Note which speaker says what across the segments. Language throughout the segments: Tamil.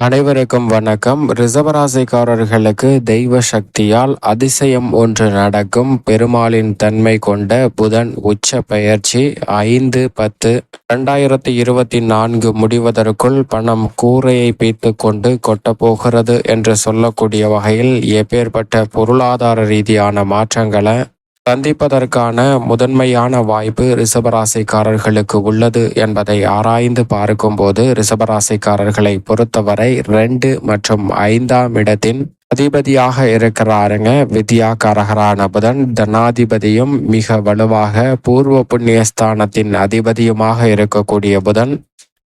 Speaker 1: அனைவருக்கும் வணக்கம். ரிசவராசிக்காரர்களுக்கு தெய்வ சக்தியால் அதிசயம் ஒன்று நடக்கும். பெருமாளின் தன்மை கொண்ட புதன் உச்ச பெயர்ச்சி. ஐந்து பத்து இரண்டாயிரத்தி இருபத்தி நான்கு முடிவதற்குள் பணம் கூரையை பீத்து கொண்டு கொட்டப்போகிறது என்று சொல்லக்கூடிய வகையில் எப்பேற்பட்ட பொருளாதார ரீதியான மாற்றங்களை சந்திப்பதற்கான முதன்மையான வாய்ப்பு ரிசபராசிக்காரர்களுக்கு உள்ளது என்பதை ஆராய்ந்து பார்க்கும்போது ரிசபராசிக்காரர்களை பொறுத்தவரை ரெண்டு மற்றும் ஐந்தாம் இடத்தின் அதிபதியாக இருக்கிறாருங்க வித்யா கரகரான புதன். தனாதிபதியும் மிக வலுவாக பூர்வ புண்ணியஸ்தானத்தின் அதிபதியுமாக இருக்கக்கூடிய புதன்.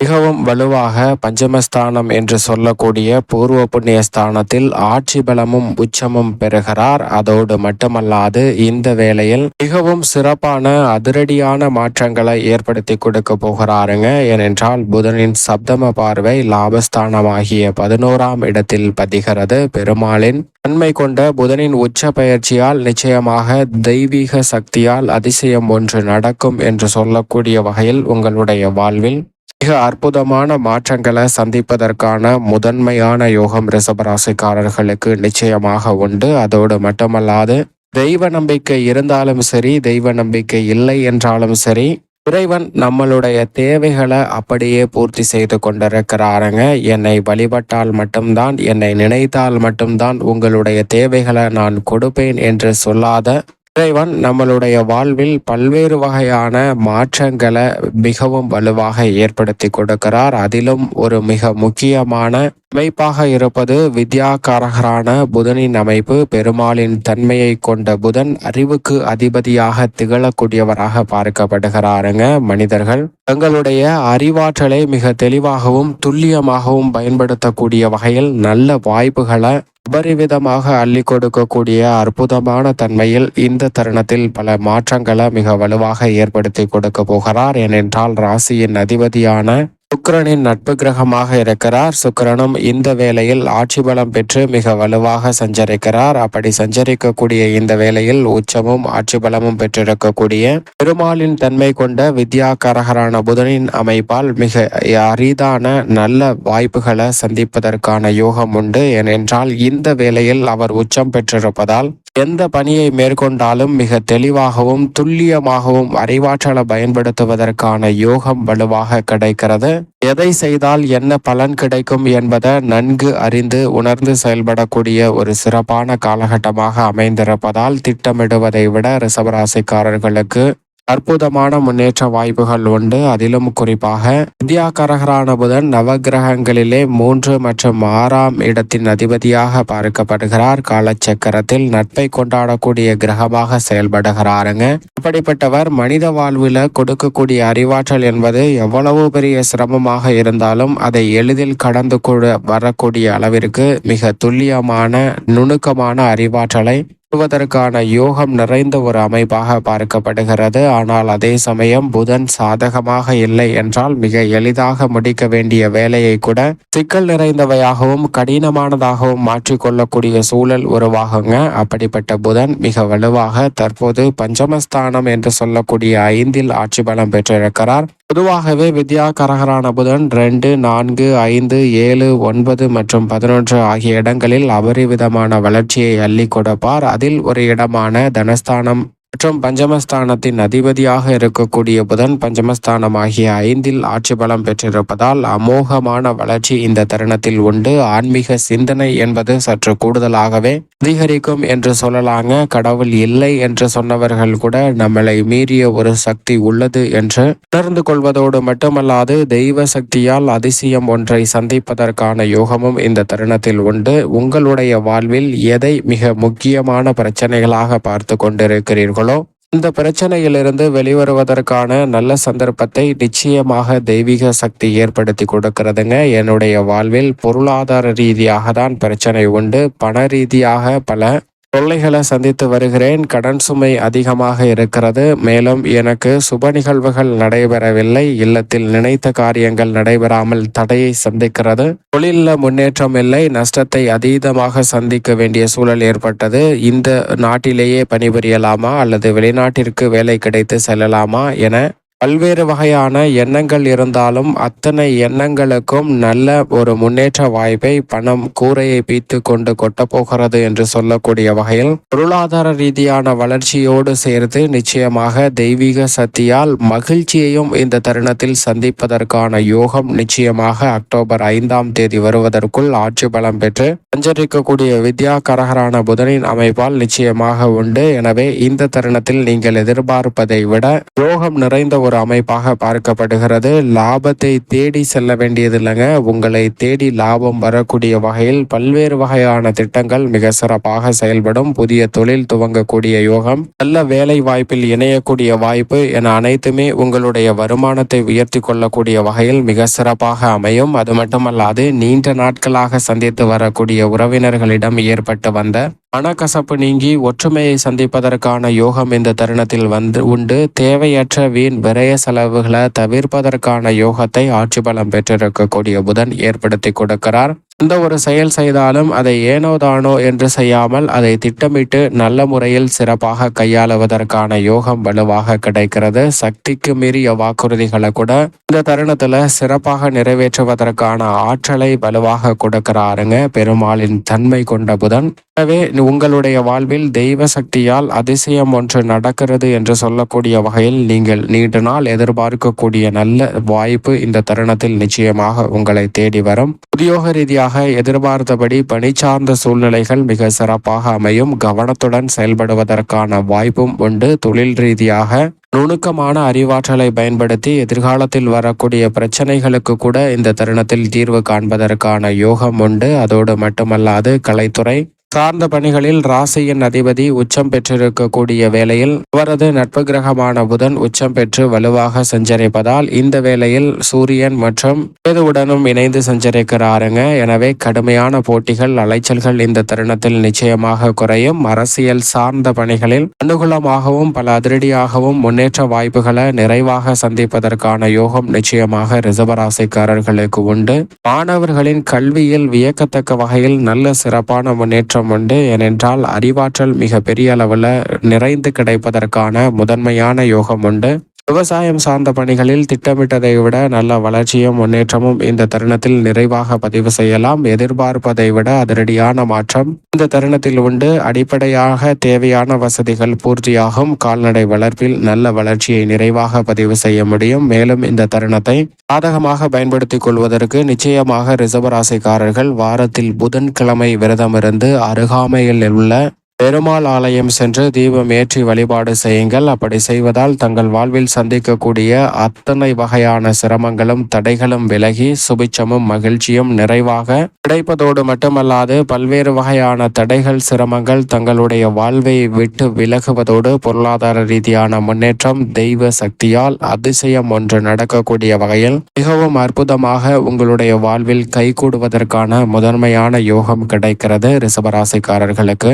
Speaker 1: மிகவும் வலுவாக பஞ்சமஸ்தானம் என்று சொல்லக்கூடிய பூர்வ புண்ணிய ஸ்தானத்தில் ஆட்சி பலமும் உச்சமும் பெறுகிறார். அதோடு மட்டுமல்லாது இந்த வேளையில் மிகவும் சிறப்பான அதிரடியான மாற்றங்களை ஏற்படுத்தி கொடுக்க போகிறாருங்க. ஏனென்றால் புதனின் சப்தம பார்வை லாபஸ்தானமாகிய பதினோராம் இடத்தில் பதிகிறது. பெருமாளின் தன்மை கொண்ட புதனின் உச்ச பயிற்சியால் நிச்சயமாக தெய்வீக சக்தியால் அதிசயம் ஒன்று நடக்கும் என்று சொல்லக்கூடிய வகையில் உங்களுடைய வாழ்வில் மிக அற்புதமான மாற்றங்களை சந்திப்பதற்கான முதன்மையான யோகம் ரிசபராசிக்காரர்களுக்கு நிச்சயமாக உண்டு. அதோடு மட்டுமல்லாது தெய்வ நம்பிக்கை இருந்தாலும் சரி தெய்வ நம்பிக்கை இல்லை என்றாலும் சரி இறைவன் நம்மளுடைய தேவைகளை அப்படியே பூர்த்தி செய்து கொண்டிருக்கிறாருங்க. என்னை வழிபட்டால் மட்டும்தான் என்னை நினைத்தால் மட்டும்தான் உங்களுடைய தேவைகளை நான் கொடுப்பேன் என்று சொல்லாத இறைவன் நம்மளுடைய வாழ்வில் பல்வேறு வகையான மாற்றங்களை மிகவும் வலுவாக ஏற்படுத்தி கொடுக்கிறார். அதிலும் ஒரு மிக முக்கியமான அமைப்பாக இருப்பது வித்யாகாரகரான புதனின் அமைப்பு. பெருமாளின் தன்மையை கொண்ட புதன் அறிவுக்கு அதிபதியாக திகழக்கூடியவராக பார்க்கப்படுகிறாருங்க மனிதர்கள். தங்களுடைய அறிவாற்றலை மிக தெளிவாகவும் துல்லியமாகவும் பயன்படுத்தக்கூடிய வகையில் நல்ல வாய்ப்புகளை அபரிவிதமாக அள்ளி கொடுக்கக்கூடிய அற்புதமான தன்மையில் இந்த தருணத்தில் பல மாற்றங்களை மிக வலுவாக ஏற்படுத்தி கொடுக்க போகிறார். ஏனென்றால் ராசியின் அதிபதியான சுக்கரனின் நட்பு கிரகமாக இருக்கிறார். சுக்கரனும் இந்த வேளையில் ஆட்சி பலம் பெற்று மிக வலுவாக சஞ்சரிக்கிறார். அப்படி சஞ்சரிக்கக்கூடிய இந்த வேளையில் உச்சமும் ஆட்சி பலமும் பெற்றிருக்கக்கூடிய பெருமாளின் தன்மை கொண்ட வித்யா கரகரான புதனின் அமைப்பால் மிக அரிதான நல்ல வாய்ப்புகளை சந்திப்பதற்கான யோகம் உண்டு. ஏனென்றால் இந்த வேளையில் அவர் உச்சம் பெற்றிருப்பதால் எந்த பணியை மேற்கொண்டாலும் மிக தெளிவாகவும் துல்லியமாகவும் அறிவாற்றலை பயன்படுத்துவதற்கான யோகம் வலுவாக கிடைக்கிறது. எதை செய்தால் என்ன பலன் கிடைக்கும் என்பதை நன்கு அறிந்து உணர்ந்து செயல்படக்கூடிய ஒரு சிறப்பான காலகட்டமாக அமைந்திருப்பதால் திட்டமிடுவதை விட ரிசவராசிக்காரர்களுக்கு அற்புதமான முன்னேற்ற வாய்ப்புகள் உண்டு. அதிலும் குறிப்பாக இந்தியா கரகரான புதன் நவகிரகங்களிலே மூன்று மற்றும் ஆறாம் இடத்தின் அதிபதியாக பார்க்கப்படுகிறார். காலச்சக்கரத்தில் நட்பை கொண்டாடக்கூடிய கிரகமாக செயல்படுகிறாருங்க. அப்படிப்பட்டவர் மனித வாழ்வில் கொடுக்கக்கூடிய அறிவாற்றல் என்பது எவ்வளவு பெரிய சிரமமாக இருந்தாலும் அதை எளிதில் கடந்து கூட வரக்கூடிய அளவிற்கு மிக துல்லியமான நுணுக்கமான அறிவாற்றலை பெறுவதற்கான யோகம் நிறைந்த ஒரு அமைப்பாக பார்க்கப்படுகிறது. ஆனால் அதே சமயம் புதன் சாதகமாக இல்லை என்றால் மிக எளிதாக முடிக்க வேண்டிய வேலையை கூட சிக்கல் நிறைந்தவையாகவும் கடினமானதாகவும் மாற்றிக்கொள்ளக்கூடிய சூழல் உருவாகுங்க. அப்படிப்பட்ட புதன் மிக வலுவாக தற்போது பஞ்சமஸ்தானம் என்று சொல்லக்கூடிய ஐந்தில் ஆட்சி பலம் பெற்றிருக்கிறார். பொதுவாகவே வித்யா கரகரான புதன் ரெண்டு நான்கு ஐந்து ஏழு ஒன்பது மற்றும் பதினொன்று ஆகிய இடங்களில் அபரிவிதமான வளர்ச்சியை அள்ளி கொடுப்பார். அதில் ஒரு இடமான தனஸ்தானம் மற்றும் பஞ்சமஸ்தானத்தின் அதிபதியாக இருக்கக்கூடிய புதன் பஞ்சமஸ்தானம் ஆகிய ஐந்தில் ஆட்சி பலம் பெற்றிருப்பதால் அமோகமான வளர்ச்சி இந்த தருணத்தில் உண்டு. ஆன்மீக சிந்தனை என்பது சற்று கூடுதலாகவே அதிகரிக்கும் என்று சொல்லலாங்க. கடவுள் இல்லை என்று சொன்னவர்கள் கூட நம்மளை மீறிய ஒரு சக்தி உள்ளது என்று உணர்ந்து கொள்வதோடு மட்டுமல்லாது தெய்வ சக்தியால் அதிசயம் ஒன்றை சந்திப்பதற்கான யோகமும் இந்த தருணத்தில் உண்டு. உங்களுடைய வாழ்வில் எதை மிக முக்கியமான பிரச்சனைகளாக பார்த்து கொண்டிருக்கிறீர்கள் இருக்கிறார்களோ இந்த பிரச்சனையிலிருந்து வெளிவருவதற்கான நல்ல சந்தர்ப்பத்தை நிச்சயமாக தெய்வீக சக்தி ஏற்படுத்தி கொடுக்கிறதுங்க. என்னுடைய வாழ்வில் பொருளாதார ரீதியாக தான் பிரச்சனை உண்டு. பண ரீதியாக பல தொல்லைகளை சந்தித்து வருகிறேன். கடன் சுமை அதிகமாக இருக்கிறது. மேலும் எனக்கு சுப நிகழ்வுகள் நடைபெறவில்லை. இல்லத்தில் நினைத்த காரியங்கள் நடைபெறாமல் தடையை சந்திக்கிறது. தொழிலில் முன்னேற்றம் இல்லை. நஷ்டத்தை அதீதமாக சந்திக்க வேண்டிய சூழல் ஏற்பட்டது. இந்த நாட்டிலேயே பணிபுரியலாமா? அல்லது வெளிநாட்டிற்கு வேலை கிடைத்து செல்லலாமா? என பல்வேறு வகையான எண்ணங்கள் இருந்தாலும் அத்தனை எண்ணங்களுக்கும் நல்ல ஒரு முன்னேற்ற வாய்ப்பை பணம் கூரையை பீத்து கொண்டு கொட்டப்போகிறது என்று சொல்லக்கூடிய வகையில் பொருளாதார ரீதியான வளர்ச்சியோடு சேர்த்து நிச்சயமாக தெய்வீக சக்தியால் மகிழ்ச்சியையும் இந்த தருணத்தில் சந்திப்பதற்கான யோகம் நிச்சயமாக அக்டோபர் ஐந்தாம் தேதி வருவதற்குள் ஆட்சி பலம் பெற்று சஞ்சரிக்கக்கூடிய வித்யா கரகரான புதனின் அமைப்பால் நிச்சயமாக உண்டு. எனவே இந்த தருணத்தில் நீங்கள் எதிர்பார்ப்பதை விட யோகம் நிறைந்த ஒரு அமைப்பாக பார்க்கப்படுகிறது. லாபத்தை தேடி செல்ல வேண்டியது இல்லைங்க உங்களை தேடி லாபம் வரக்கூடிய வகையில் பல்வேறு வகையான திட்டங்கள் மிக சிறப்பாக செயல்படும். புதிய தொழில் துவங்கக்கூடிய யோகம் நல்ல வேலை வாய்ப்பில் இணையக்கூடிய வாய்ப்பு என அனைத்துமே உங்களுடைய வருமானத்தை உயர்த்தி கொள்ளக்கூடிய வகையில் மிக சிறப்பாக அமையும். அது மட்டுமல்லாது நீண்ட நாட்களாக சந்தித்து வரக்கூடிய உறவினர்களிடம் ஏற்பட்டு வந்த மனக்கசப்பு நீங்கி ஒற்றுமையை சந்திப்பதற்கான யோகம் இந்த தருணத்தில் வந்து உண்டு. தேவையற்ற வீண் விரய செலவுகளை தவிர்ப்பதற்கான யோகத்தை ஆட்சி பலம் பெற்றிருக்கக்கூடிய புதன் ஏற்படுத்தி கொடுக்கிறார். எந்த ஒரு செயல் செய்தாலும் அதை ஏனோ தானோ என்று செய்யாமல் அதை திட்டமிட்டு நல்ல முறையில் சிறப்பாக கையாளுவதற்கான யோகம் வலுவாக கிடைக்கிறது. சக்திக்கு மீறிய வாக்குறுதிகளை கூட இந்த தருணத்துல சிறப்பாக நிறைவேற்றுவதற்கான ஆற்றலை வலுவாக கொடுக்கிறாருங்க. பெருமாளின் தன்மை கொண்ட புதன். எனவே உங்களுடைய வாழ்வில் தெய்வ சக்தியால் அதிசயம் ஒன்று நடக்கிறது என்று சொல்லக்கூடிய வகையில் நீங்கள் நீண்ட நாள் எதிர்பார்க்கக்கூடிய நல்ல வாய்ப்பு இந்த தருணத்தில் நிச்சயமாக உங்களை தேடி வரும். உத்தியோக ரீதியாக எதிர்பார்த்தபடி பணி சார்ந்த சூழ்நிலைகள் மிக சிறப்பாக அமையும். கவனத்துடன் செயல்படுவதற்கான வாய்ப்பும் உண்டு. தொழில் ரீதியாக நுணுக்கமான அறிவாற்றலை பயன்படுத்தி எதிர்காலத்தில் வரக்கூடிய பிரச்சனைகளுக்கு கூட இந்த தருணத்தில் தீர்வு காண்பதற்கான யோகம் உண்டு. அதோடு மட்டுமல்லாது கலைத்துறை சார்ந்த பணிகளில் ராசியின் அதிபதி உச்சம் பெற்றிருக்கக்கூடிய வேளையில் அவரது நட்பு கிரகமான புதன் உச்சம் பெற்று வலுவாக சஞ்சரிப்பதால் இந்த வேளையில் சூரியன் மற்றும் கேதுவுடனும் இணைந்து சஞ்சரிக்கிறாருங்க. எனவே கடுமையான போட்டிகள் அலைச்சல்கள் இந்த தருணத்தில் நிச்சயமாக குறையும். அரசியல் சார்ந்த பணிகளில் அனுகூலமாகவும் பல அதிரடியாகவும் முன்னேற்ற வாய்ப்புகளை நிறைவாக சந்திப்பதற்கான யோகம் நிச்சயமாக ரிசவராசிக்காரர்களுக்கு உண்டு. மாணவர்களின் கல்வியில் வியக்கத்தக்க வகையில் நல்ல சிறப்பான முன்னேற்றம் முன்னேற்றம் உண்டு. ஏனென்றால் அறிவாற்றல் மிக பெரிய அளவில் நிறைந்து கிடைப்பதற்கான முதன்மையான யோகம் உண்டு. விவசாயம் சார்ந்த பணிகளில் திட்டமிட்டதை விட நல்ல வளர்ச்சியும் முன்னேற்றமும் இந்த தருணத்தில் நிறைவாக பதிவு செய்யலாம். எதிர்பார்ப்பதை விட அதிரடியான மாற்றம். இந்த தருணத்தில் உண்டு. அடிப்படையாக தேவையான வசதிகள் பூர்த்தியாகும். கால்நடை வளர்ப்பில் நல்ல வளர்ச்சியை நிறைவாக பதிவு செய்ய முடியும். மேலும் இந்த தருணத்தை சாதகமாக பயன்படுத்திக் கொள்வதற்கு நிச்சயமாக ரிசர்வராசிக்காரர்கள் வாரத்தில் புதன்கிழமை விரதமிருந்து அருகாமையில் உள்ள பெருமாள் ஆலயம் சென்று தீபம் ஏற்றி வழிபாடு செய்யுங்கள். அப்படி செய்வதால் தங்கள் வாழ்வில் சந்திக்கக்கூடிய அத்தனை வகையான சிரமங்களும் தடைகளும் விலகி சுபிச்சமும் மகிழ்ச்சியும் நிறைவாக கிடைப்பதோடு மட்டுமல்லாது பல்வேறு வகையான தடைகள் சிரமங்கள் தங்களுடைய வாழ்வை விட்டு விலகுவதோடு பொருளாதார ரீதியான முன்னேற்றம் தெய்வ சக்தியால் அதிசயம் ஒன்று நடக்கக்கூடிய வகையில் மிகவும் அற்புதமாக உங்களுடைய வாழ்வில் கைகூடுவதற்கான முதன்மையான யோகம் கிடைக்கிறது ரிசபராசிக்காரர்களுக்கு